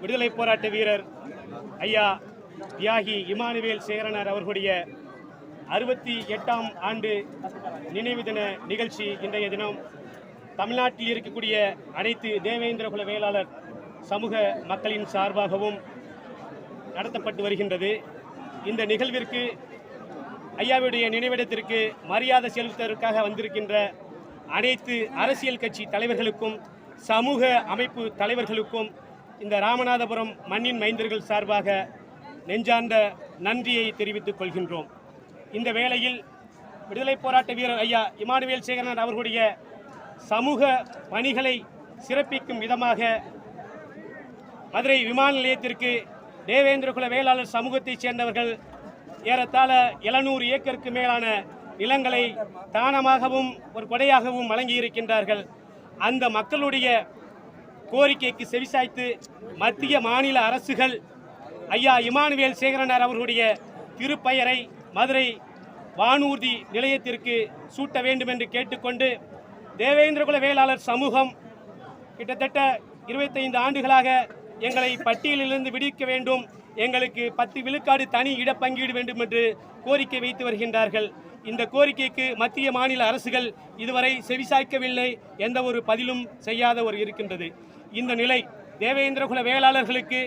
விடுதலை போராட்ட வீரர் ஐயா தியாகி இமானுவேல் சேகரனார் அவர்களுடைய அறுபத்தி எட்டாம் ஆண்டு நினைவு தின நிகழ்ச்சி இன்றைய தினம். தமிழ்நாட்டில் இருக்கக்கூடிய அனைத்து தேவேந்திரகுல வேளாளர் சமூக மக்களின் சார்பாகவும் நடத்தப்பட்டு வருகின்றது. இந்த நிகழ்விற்கு ஐயாவுடைய நினைவிடத்திற்கு மரியாதை செலுத்துவதற்காக வந்திருக்கின்ற அனைத்து அரசியல் கட்சி தலைவர்களுக்கும் சமூக அமைப்பு தலைவர்களுக்கும் இந்த ராமநாதபுரம் மண்ணின் மைந்தர்கள் சார்பாக நெஞ்சார்ந்த நன்றியை தெரிவித்துக் கொள்கின்றோம். இந்த வேளையில் விடுதலை போராட்ட வீரர் ஐயா இமானுவேல் சேகரன் அவர்களுடைய சமூக பணிகளை சிறப்பிக்கும் விதமாக மதுரை விமான நிலையத்திற்கு தேவேந்திரகுல வேளாளர் சமூகத்தைச் சேர்ந்தவர்கள் ஏறத்தாழ எழுநூறு ஏக்கருக்கு மேலான நிலங்களை தானமாகவும் ஒரு கொடையாகவும் வழங்கியிருக்கின்றார்கள். அந்த மக்களுடைய கோரிக்கைக்கு செவிசாய்த்து மத்திய மாநில அரசுகள் ஐயா இமானுவேல் சேகரனார் அவர்களுடைய திருப்பெயரை மதுரை வானூர்தி நிலையத்திற்கு சூட்ட வேண்டும் என்று கேட்டுக்கொண்டு தேவேந்திரகுல வேளாளர் சமூகம் கிட்டத்தட்ட இருபத்தைந்து ஆண்டுகளாக எங்களை பட்டியலிலிருந்து விடுவிக்க வேண்டும். எங்களுக்கு பத்து விழுக்காடு தனி இடப்பங்கீடு வேண்டும் என்று கோரிக்கை வைத்து வருகின்றார்கள். இந்த கோரிக்கைக்கு மத்திய மாநில அரசுகள் இதுவரை செவிசாய்க்கவில்லை. எந்த ஒரு பதிலும் செய்யாத ஒரு இருக்கின்றது. இந்த நிலை தேவேந்திரகுல வேளாளர்களுக்கு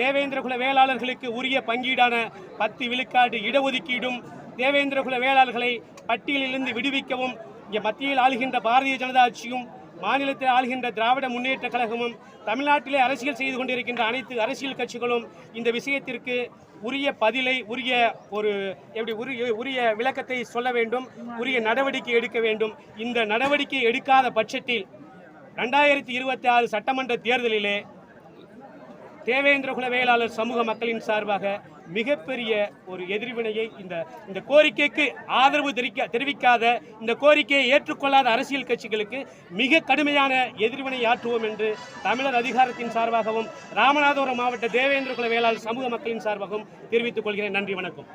தேவேந்திரகுல வேளாளர்களுக்கு உரிய பங்கீடான பத்து விழுக்காடு இடஒதுக்கீடும் தேவேந்திரகுல வேளாளர்களை பட்டியலிலிருந்து விடுவிக்கவும் இங்கே மத்தியில் ஆளுகின்ற பாரதிய ஜனதா ஆட்சியும் மாநிலத்தில் ஆளுகின்ற திராவிட முன்னேற்ற கழகமும் தமிழ்நாட்டிலே அரசியல் செய்து கொண்டிருக்கின்ற அனைத்து அரசியல் கட்சிகளும் இந்த விஷயத்திற்கு உரிய பதிலை உரிய ஒரு எப்படி உரிய உரிய விளக்கத்தை சொல்ல வேண்டும் உரிய நடவடிக்கை எடுக்க வேண்டும். இந்த நடவடிக்கை எடுக்காத பட்சத்தில் ரெண்டாயிரத்தி இருபத்தி ஆறு சட்டமன்ற தேர்தலிலே தேவேந்திர வேளாளர் சமூக மக்களின் சார்பாக மிகப்பெரிய ஒரு எதிர்வினையை இந்த இந்த கோரிக்கைக்கு ஆதரவு தெரிவிக்க தெரிவிக்காத இந்த கோரிக்கையை ஏற்றுக்கொள்ளாத அரசியல் கட்சிகளுக்கு மிக கடுமையான எதிர்வினை ஆற்றுவோம் என்று தமிழர் அதிகாரத்தின் சார்பாகவும் ராமநாதபுரம் மாவட்ட தேவேந்திரகுல வேளாளர் சமூக மக்களின் சார்பாகவும் தெரிவித்துக் கொள்கிறேன். நன்றி வணக்கம்.